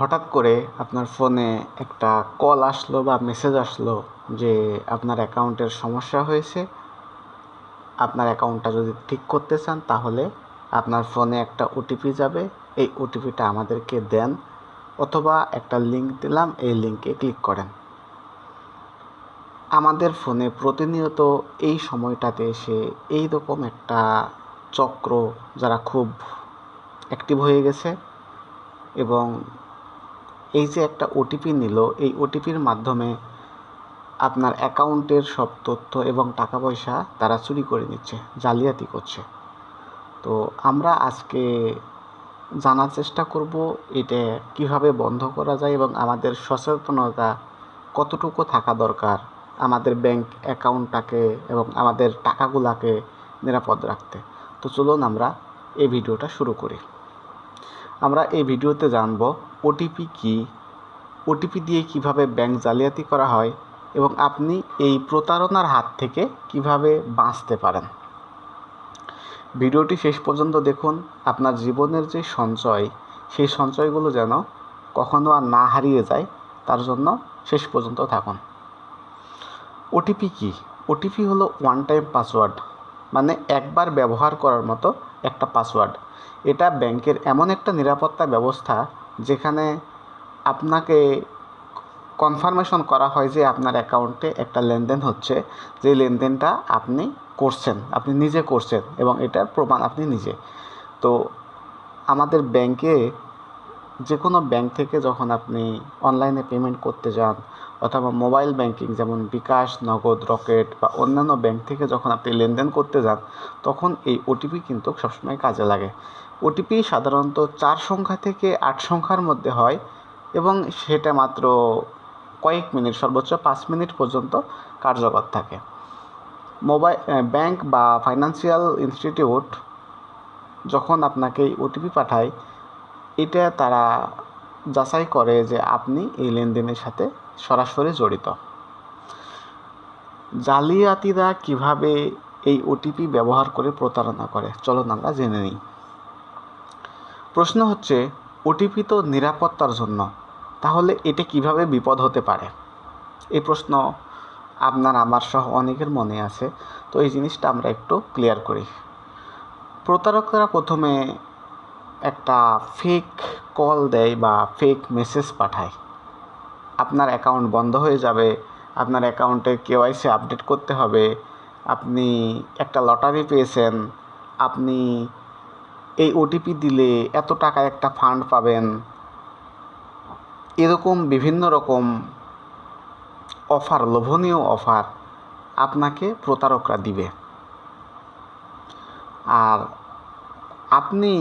হঠাৎ করে আপনার ফোনে একটা কল আসলো বা মেসেজ আসলো যে আপনার অ্যাকাউন্টের সমস্যা হয়েছে, আপনার অ্যাকাউন্টটা যদি ঠিক করতে চান তাহলে আপনার ফোনে একটা ওটিপি যাবে, এই ওটিপিটা আমাদেরকে দেন অথবা একটা লিঙ্ক দিলাম, এই লিঙ্কে ক্লিক করেন। আমাদের ফোনে প্রতিনিয়ত এই সময়টাতে এসে এই রকম একটা চক্র যারা খুব অ্যাক্টিভ হয়ে গেছে এবং এই যে একটা ওটিপি নিল, এই ওটিপির মাধ্যমে আপনার অ্যাকাউন্টের সব তথ্য এবং টাকা পয়সা তারা চুরি করে নিচ্ছে, জালিয়াতি করছে। তো আমরা আজকে জানার চেষ্টা করব এটা কীভাবে বন্ধ করা যায় এবং আমাদের সচেতনতা কতটুকু থাকা দরকার আমাদের ব্যাংক অ্যাকাউন্টটাকে এবং আমাদের টাকাগুলাকে নিরাপদ রাখতে। তো চলুন আমরা এই ভিডিওটা শুরু করি। আমরা এই ভিডিওতে জানব ওটিপি কি? ওটিপি দিয়ে কীভাবে ব্যাংক জালিয়াতি করা হয় এবং আপনি এই প্রতারণার হাত থেকে কীভাবে বাঁচতে পারেন? ভিডিওটি শেষ পর্যন্ত দেখুন। আপনার জীবনের যে সঞ্চয়, সেই সঞ্চয়গুলো যেন কখনো আর না হারিয়ে যায়, তার জন্য শেষ পর্যন্ত থাকুন। ওটিপি কী? ওটিপি হলো ওয়ান টাইম পাসওয়ার্ড মানে একবার ব্যবহার করার মতো একটা পাসওয়ার্ড এটা ব্যাংকের এমন একটা নিরাপত্তা ব্যবস্থা যেখানে আপনাকে কনফার্মেশন করা হয় যে আপনার অ্যাকাউন্টে একটা লেনদেন হচ্ছে। যে লেনদেনটা আপনি করছেন, আপনি নিজে করছেন এবং এটার প্রমাণ আপনি নিজে। তো আমাদের ব্যাংকে যে কোনো ব্যাংক থেকে যখন আপনি অনলাইনে পেমেন্ট করতে যান অথবা মোবাইল ব্যাংকিং যেমন বিকাশ, নগদ, রকেট বা অন্যান্য ব্যাংক থেকে যখন আপনি লেনদেন করতে যান, তখন এই ওটিপি কিন্তু সবসময় কাজে লাগে। ওটিপি সাধারণত চার সংখ্যা থেকে আট সংখ্যার মধ্যে হয় এবং সেটা মাত্র কয়েক মিনিট, সর্বোচ্চ পাঁচ মিনিট পর্যন্ত কার্যকর থাকে। মোবাইল ব্যাংক বা ফাইন্যান্সিয়াল ইনস্টিটিউট যখন আপনাকে ওটিপি পাঠায়, এটা তারা যাচাই করে যে আপনি এই লেনদেনের সাথে সরাসরি জড়িত। জালিয়াতিরা কীভাবে এই ওটিপি ব্যবহার করে প্রতারণা করে? চলুন আমরা জেনে নিই। প্রশ্ন হচ্ছে ওটিপি তো নিরাপত্তার জন্য। তাহলে এটা কীভাবে বিপদ হতে পারে? এই প্রশ্ন আপনার, আমার সহ অনেকের মনে আছে। তো এই জিনিসটা আমরা একটু ক্লিয়ার করি। প্রতারকরা প্রথমে একটা ফেক কল দেয় বা ফেক মেসেজ পাঠায়। আপনার অ্যাকাউন্ট বন্ধ হয়ে যাবে, আপনার অ্যাকাউন্টে কেওয়াইসি আপডেট করতে হবে, আপনি একটা লটারি পেয়েছেন, আপনি এই ওটিপি দিলে এত টাকা একটা ফান্ড পাবেন। এরকম বিভিন্ন রকম অফার লোভনীয় অফার আপনাকে প্রতারকরা দিবে। আর আপনি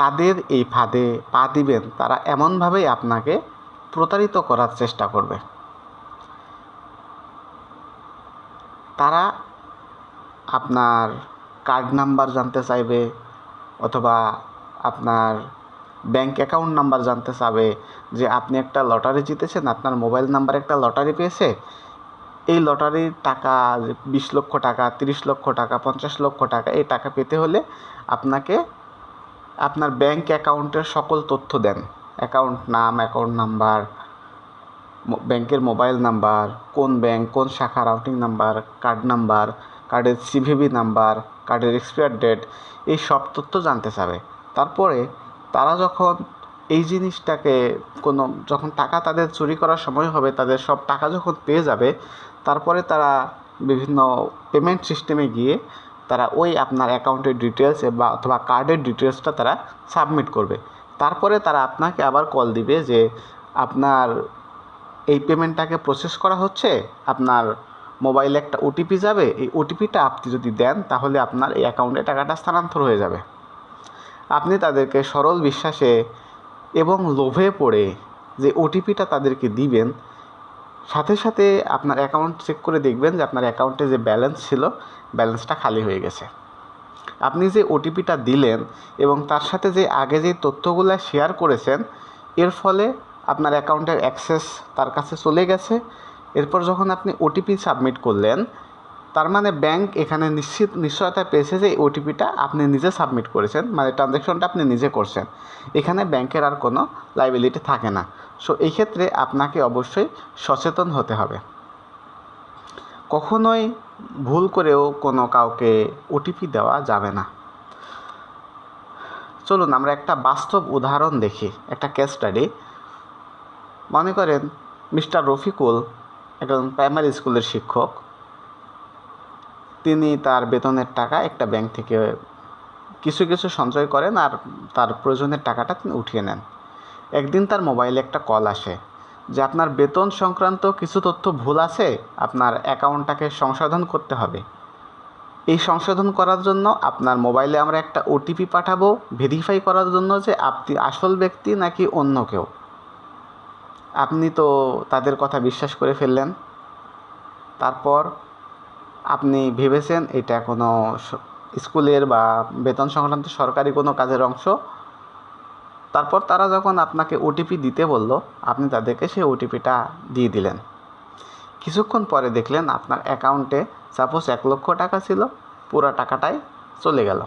তাদের এই ফাঁদে পা দিবেন, তারা এমনভাবেই আপনাকে প্রতারিত করার চেষ্টা করবে। তারা আপনার কার্ড নাম্বার জানতে চাইবে অথবা আপনার ব্যাংক অ্যাকাউন্ট নাম্বার জানতে চাবে যে আপনি একটা লটারি জিতেছেন, আপনার মোবাইল নাম্বার একটা লটারি পেয়েছে। এই লটারির টাকা বিশ লক্ষ টাকা, তিরিশ লক্ষ টাকা, পঞ্চাশ লক্ষ টাকা এই টাকা পেতে হলে আপনাকে আপনার ব্যাংক অ্যাকাউন্টের সকল তথ্য দেন। অ্যাকাউন্ট নাম অ্যাকাউন্ট নাম্বার ব্যাংকের মোবাইল নাম্বার কোন ব্যাংক, কোন শাখা রাউটিং নাম্বার কার্ড নাম্বার কার্ডের সিভিভি নাম্বার কার্ডের এক্সপায়ার ডেট এই সব তথ্য জানতে চাবে। তারপরে তারা যখন এই জিনিসটাকে কোনো, যখন টাকা তাদের চুরি করার সময় হবে, তাদের সব টাকা যখন পেয়ে যাবে, তারপরে তারা বিভিন্ন পেমেন্ট সিস্টেমে গিয়ে তারা ওই আপনার অ্যাকাউন্টের ডিটেলস বা, অথবা কার্ডের ডিটেলসটা তারা সাবমিট করবে। তারপরে তারা আপনাকে আবার কল দিবে যে আপনার এই পেমেন্টটাকে প্রসেস করা হচ্ছে, আপনার মোবাইলে একটা ওটিপি যাবে, এই ওটিপিটা আপনি যদি দেন তাহলে আপনার এই অ্যাকাউন্টে টাকাটা স্থানান্তর হয়ে যাবে। আপনি তাদেরকে সরল বিশ্বাসে এবং লোভে পড়ে যে ওটিপিটা তাদেরকে দিবেন, সাথে সাথে আপনার অ্যাকাউন্ট চেক করে দেখবেন যে আপনার অ্যাকাউন্টে যে ব্যালেন্স ছিল ব্যালেন্সটা খালি হয়ে গেছে। আপনি যে ওটিপিটা দিলেন এবং তার সাথে যে আগে যে তথ্যগুলো শেয়ার করেছেন, এর ফলে আপনার অ্যাকাউন্টের অ্যাক্সেস তার কাছে চলে গেছে। এরপর যখন আপনি ওটিপি সাবমিট করলেন, তার মানে ব্যাংক এখানে নিশ্চিত, নিশ্চয়তা পেয়েছে যে ওটিপিটা আপনি নিজে সাবমিট করেছেন মানে ট্রানজ্যাকশনটা আপনি নিজে করছেন। এখানে ব্যাংকের আর কোনো লাইবিলিটি থাকে না। সো এই ক্ষেত্রে আপনাকে অবশ্যই সচেতন হতে হবে। কখনোই ভুল করেও কোনো কাউকে ওটিপি দেওয়া যাবে না। চলুন আমরা একটা বাস্তব উদাহরণ দেখি, একটা কেস স্টাডি মনে করেন মিস্টার রফিকুল একজন প্রাইমারি স্কুলের শিক্ষক। তিনি তার বেতনের টাকা একটা ব্যাংক থেকে কিছু কিছু সঞ্চয় করেন আর তার প্রয়োজনের টাকাটা তিনি উঠিয়ে নেন। একদিন তার মোবাইলে একটা কল আসে। যে আপনার বেতন সংক্রান্ত কিছু তথ্য ভুল আছে, আপনার অ্যাকাউন্টটাকে সংশোধন করতে হবে। এই সংশোধন করার জন্য আপনার মোবাইলে আমরা একটা ওটিপি পাঠাবো ভেরিফাই করার জন্য যে আপনি আসল ব্যক্তি নাকি অন্য কেউ। আপনি তো তাদের কথা বিশ্বাস করে ফেললেন। তারপর আপনি ভেবেছেন এটা কোনো স্কুলের বা বেতন সংক্রান্ত সরকারি কোনো কাজের অংশ। তারপর তারা যখন আপনাকে ওটিপি দিতে বলল, আপনি তাদেরকে সেই ওটিপিটা দিয়ে দিলেন। কিছুক্ষণ পরে দেখলেন আপনার অ্যাকাউন্টে সাপোজ এক লক্ষ টাকা ছিল, পুরো টাকাটাই চলে গেল।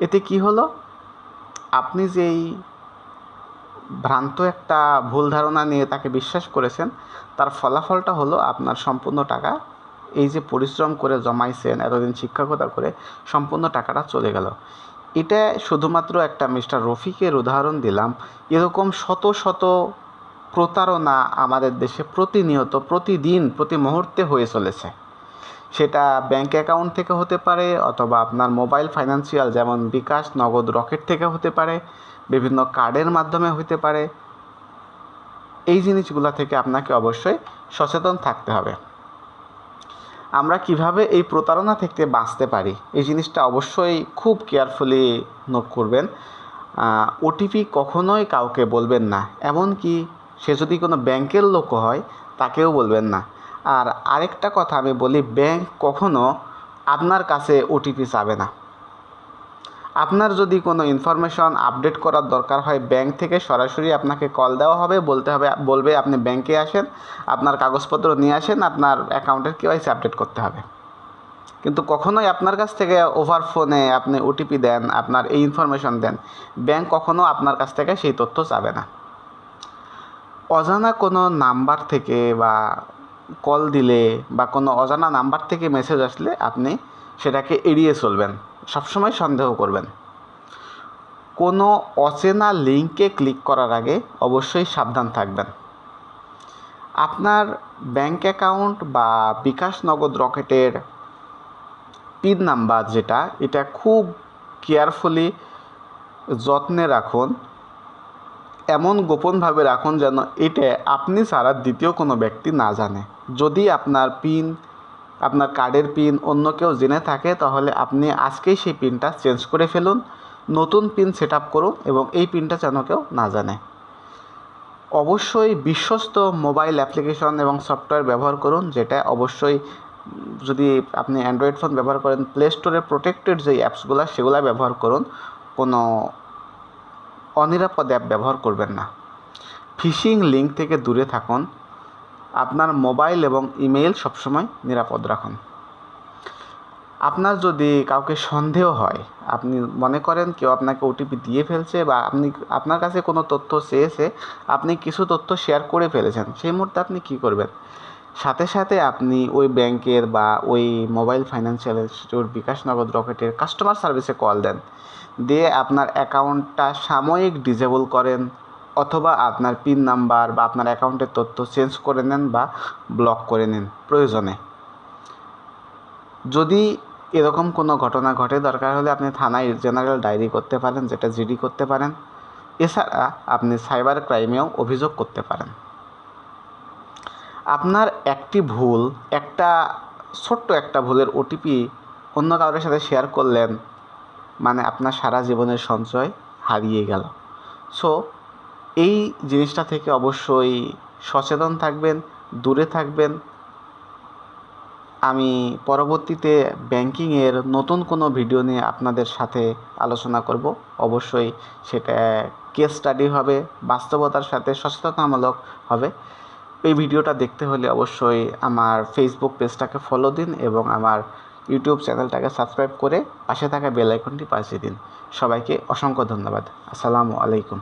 এতে কি হলো? আপনি যেই ভ্রান্ত একটা ভুল ধারণা নিয়ে তাকে বিশ্বাস করেছেন, তার ফলাফলটা হলো আপনার সম্পূর্ণ টাকা, এই যে পরিশ্রম করে জমাইছেন, এতদিন শিক্ষকতা করে সম্পূর্ণ টাকাটা চলে গেল। এটা শুধুমাত্র একটা মিস্টার রফিকের উদাহরণ দিলাম। এরকম শত শত প্রতারণা আমাদের দেশে প্রতিনিয়ত, প্রতিদিন, প্রতি মুহূর্তে হয়ে চলেছে। সেটা ব্যাংক অ্যাকাউন্ট থেকে হতে পারে অথবা আপনার মোবাইল ফাইন্যান্সিয়াল যেমন বিকাশ, নগদ রকেট থেকে হতে পারে, বিভিন্ন কার্ডের মাধ্যমে হতে পারে। এই জিনিসগুলো থেকে আপনাকে অবশ্যই সচেতন থাকতে হবে। আমরা কীভাবে এই প্রতারণা থেকে বাঁচতে পারি? এই জিনিসটা অবশ্যই খুব কেয়ারফুলি নোট করবেন। ওটিপি কখনোই কাউকে বলবেন না। এমনকি সে যদি কোনো ব্যাংকের লোক হয়, তাকেও বলবেন না। আর আরেকটা কথা আমি বলি, ব্যাংক কখনো আপনার কাছে ওটিপি চাবে না। আপনার যদি কোনো ইনফরমেশন আপডেট করার দরকার হয় ব্যাংক থেকে সরাসরি আপনাকে কল দেওয়া হবে, বলতে হবে, বলবে আপনি ব্যাংকে আসেন, আপনার কাগজপত্র নিয়ে আসেন, আপনার অ্যাকাউন্টের কেওয়াইসি আপডেট করতে হবে। কিন্তু কখনোই আপনার কাছ থেকে ওভার ফোনে আপনি ওটিপি দেন, আপনার এই ইনফরমেশন দেন ব্যাংক কখনো আপনার কাছ থেকে সেই তথ্য চাবে না। অজানা কোনো নাম্বার থেকে বা কল দিলে বা কোনো অজানা নাম্বার থেকে মেসেজ আসলে আপনি সেটাকে এড়িয়ে চলবেন। সবসময় সন্দেহ করবেন। কোনো অচেনা লিঙ্কে ক্লিক করার আগে অবশ্যই সাবধান থাকবেন। আপনার ব্যাংক অ্যাকাউন্ট বা বিকাশ নগদ রকেটের পিন নাম্বার যেটা, এটা খুব কেয়ারফুলি যত্নে রাখুন। এমন গোপনভাবে রাখুন যেন এটা আপনি ছাড়া দ্বিতীয় কোনো ব্যক্তি না জানে। যদি আপনার পিন আপনার কার্ডের পিন অন্য কেউ জেনে থাকে, তাহলে আপনি আজকেই সেই পিনটা চেঞ্জ করে ফেলুন, নতুন পিন সেট আপ করুন এবং এই পিনটা যেন কেউ না জানে। অবশ্যই বিশ্বস্ত মোবাইল অ্যাপ্লিকেশন এবং সফটওয়্যার ব্যবহার করুন, যেটা অবশ্যই যদি আপনি অ্যান্ড্রয়েড ফোন ব্যবহার করেন প্লে স্টোরে প্রোটেক্টেড যে অ্যাপসগুলো সেগুলো ব্যবহার করুন, কোনো অনিরাপদ অ্যাপ ব্যবহার করবেন না। ফিশিং লিঙ্ক থেকে দূরে থাকুন আপনার মোবাইল এবং ইমেইল সবসময় নিরাপদ রাখুন। আপনার যদি কাউকে সন্দেহ হয়, আপনি মনে করেন কেউ আপনাকে ওটিপি দিয়ে ফেলছে বা আপনি, আপনার কাছে কোনো তথ্য চেয়েছে, আপনি কিছু তথ্য শেয়ার করে ফেলেছেন, সেই মুহূর্তে আপনি কী করবেন? সাথে সাথে আপনি ওই ব্যাংকের বা ওই মোবাইল ফাইন্যান্সিয়াল ইনস্টিটিউট বিকাশ নগদ রকেটের কাস্টমার সার্ভিসে কল দেন। দিয়ে আপনার অ্যাকাউন্টটা সাময়িক ডিজেবল করেন। অথবা আপনার পিন নাম্বার বা আপনার অ্যাকাউন্টের তথ্য চেঞ্জ করে নেন বা ব্লক করে নিন প্রয়োজনে। যদি এরকম কোনো ঘটনা ঘটে, দরকার হলে আপনি থানায় জেনারেল ডায়েরি করতে পারেন, যেটা জিডি করতে পারেন। এছাড়া আপনি সাইবার ক্রাইমেও অভিযোগ করতে পারেন। আপনার একটি ভুল, একটা ছোট্ট একটা ভুলের ওটিপি অন্য কারোর সাথে শেয়ার করলেন মানে আপনার সারা জীবনের সঞ্চয় হারিয়ে গেল। সো এই জিনিসটা থেকে অবশ্যই সচেতন থাকবেন, দূরে থাকবেন। আমি পরবর্তীতে ব্যাংকিংয়ের নতুন কোনো ভিডিও নিয়ে আপনাদের সাথে আলোচনা করব। অবশ্যই সেটা কেস স্টাডি হবে, বাস্তবতার সাথে সচেতনতামূলক হবে। এই ভিডিওটা দেখতে হলে অবশ্যই আমার ফেসবুক পেজটাকে ফলো দিন এবং আমার ইউটিউব চ্যানেলটাকে সাবস্ক্রাইব করে পাশে থাকা বেল আইকনটি বাজিয়ে দিন। সবাইকে অসংখ্য ধন্যবাদ। আসসালামু আলাইকুম।